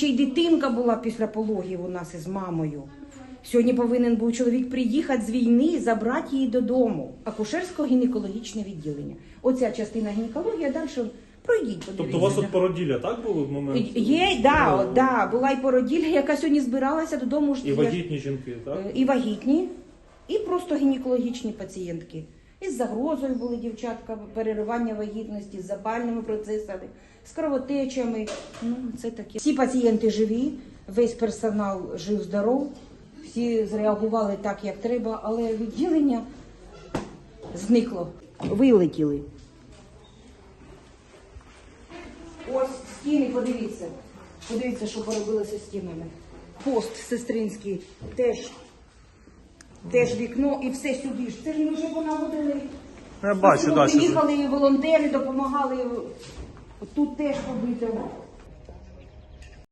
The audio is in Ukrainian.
ще й дитинка була після пологів у нас із мамою. Сьогодні повинен був чоловік приїхати з війни і забрати її додому. Акушерсько-гінекологічне відділення. Оця частина гінекології, а далі пройдіть. Тобто у вас тут породілля, так було в момент? Є, да, Ну, да, була і породілля, яка сьогодні збиралася додому. І вагітні жінки, так? Е, і вагітні, і просто гінекологічні пацієнтки. Із загрозою були дівчатка, переривання вагітності, з запальними процесами, з кровотечами. Ну, це таке. Всі пацієнти живі, весь персонал жив-здоров, всі зреагували так, як треба, але відділення зникло, вилетіли. Ось стіни, подивіться. Подивіться, що поробилося з стінами. Пост сестринський теж, теж вікно і все сюди ж. Це ж ми вже понаводили. Я бачу, да, що Приїхали волонтери, допомагали. Тут теж побито.